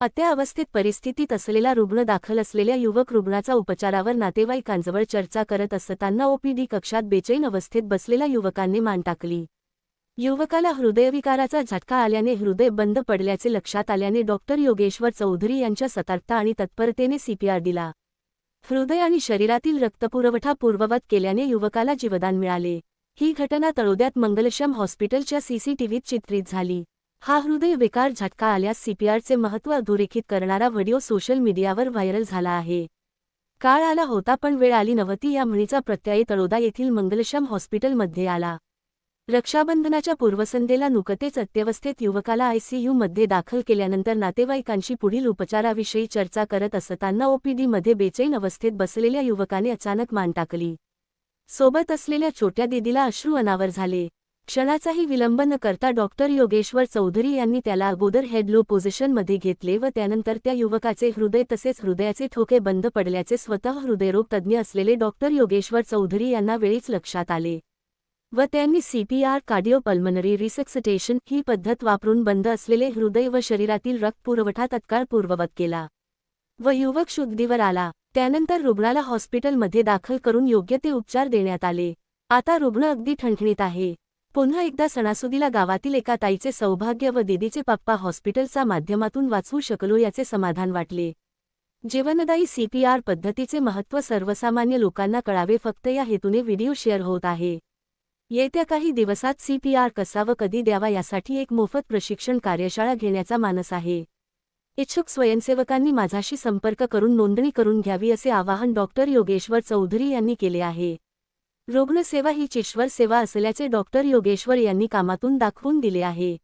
अत्यावस्थित परिस्थितीत असलेला रुग्ण दाखल असलेल्या युवक रुग्णाचा उपचारावर नातेवाईकांजवळ चर्चा करत असताना ओपीडी कक्षात बेचैन अवस्थेत बसलेल्या युवकांनी मान टाकली. युवकाला हृदयविकाराचा झटका आल्याने हृदय बंद पडल्याचे लक्षात आल्याने डॉक्टर योगेश्वर चौधरी यांच्या सतर्कता आणि तत्परतेने सीपीआर दिला. हृदय आणि शरीरातील रक्तपुरवठा पूर्ववत केल्याने युवकाला जीवदान मिळाले. ही घटना तळोद्यात मंगलशम हॉस्पिटलच्या सीसीटीव्हीत चित्रित झाली. हा हृदय विकार झटका आल्यास सीपीआरचे महत्त्व अधोरेखित करणारा व्हिडिओ सोशल मीडियावर व्हायरल झाला आहे. काळ आला होता पण वेळ आली नव्हती या म्हणीचा प्रत्यय तळोदा येथील मंगलश्याम हॉस्पिटलमध्ये आला. रक्षाबंधनाच्या पूर्वसंध्येला नुकतेच अत्यवस्थेत युवकाला आयसीयूमध्ये दाखल केल्यानंतर नातेवाईकांशी पुढील उपचाराविषयी चर्चा करत असताना ओपीडीमध्ये बेचैन अवस्थेत बसलेल्या युवकाने अचानक मान टाकली. सोबत असलेल्या छोट्या दिदीला अश्रू अनावर झाले. क्षणाचाही विलंब न करता डॉक्टर योगेश्वर चौधरी यांनी त्याला अगोदर हेडलो पोझिशनमध्ये घेतले व त्यानंतर त्या युवकाचे हृदय तसेच हृदयाचे ठोके बंद पडल्याचे स्वतः हृदयरोग तज्ज्ञ असलेले डॉक्टर योगेश्वर चौधरी यांना वेळीच लक्षात आले. व त्यांनी सीपीआर कार्डिओपल्मनरी रिसक्सिटेशन ही पद्धत वापरून बंद असलेले हृदय व शरीरातील रक्तपुरवठा तत्काळ पूर्ववत केला. व युवक शुद्धीवर आला. त्यानंतर रुग्णाला हॉस्पिटलमध्ये दाखल करून योग्य ते उपचार देण्यात आले. आता रुग्ण अगदी ठणठणीत आहे. पुन्हा एकदा सणासुदीला गावातील एका ताईचे सौभाग्य व दिदीचे पप्पा हॉस्पिटलचा माध्यमातून वाचवू शकलो याचे समाधान वाटले. जीवनदायी सीपीआर पद्धतीचे महत्त्व सर्वसामान्य लोकांना कळावे फक्त या हेतूने व्हिडिओ शेअर होत आहे. येत्या काही दिवसात सीपीआर कसा व कधी द्यावा यासाठी एक मोफत प्रशिक्षण कार्यशाळा घेण्याचा मानस आहे. इच्छुक स्वयंसेवकांनी माझाशी संपर्क करून नोंदणी करून घ्यावी असे आवाहन डॉक्टर योगेश्वर चौधरी यांनी केले आहे. रुग्णसेवा ही चिश्वर सेवा असल्याचे डॉक्टर योगेश्वर यांनी कामातून दाखवून दिले आहे.